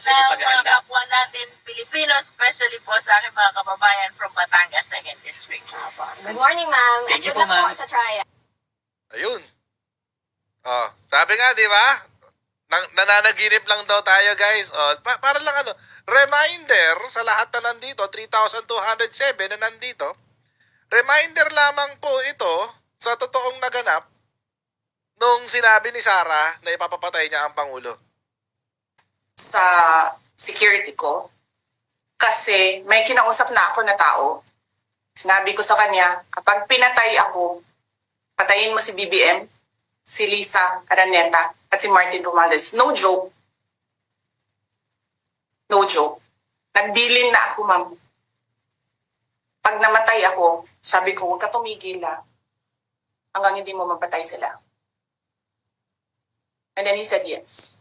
Sa inyong ng mga paghahanda. kapwa natin Pilipino, especially po sa aking mga kababayan from Batangas Second District. Good morning, ma'am. Thank you Good po, luck ma'am. po sa trial. Ayun. Oh, sabi nga, di ba? Nang, nananaginip lang daw tayo, guys. Oh, pa- para lang ano, reminder sa lahat na nandito, 3,207 na nandito. Reminder lamang po ito sa totoong naganap nung sinabi ni Sarah na ipapapatay niya ang Pangulo. Sa security ko kasi may kinausap na ako na tao. Sinabi ko sa kanya, kapag pinatay ako, patayin mo si BBM, si Lisa Araneta, at si Martin Romales. No joke. No joke. Nagbilin na ako, ma'am. Pag namatay ako, sabi ko, huwag ka tumigil ah. Hanggang hindi mo mapatay sila. And then he said yes.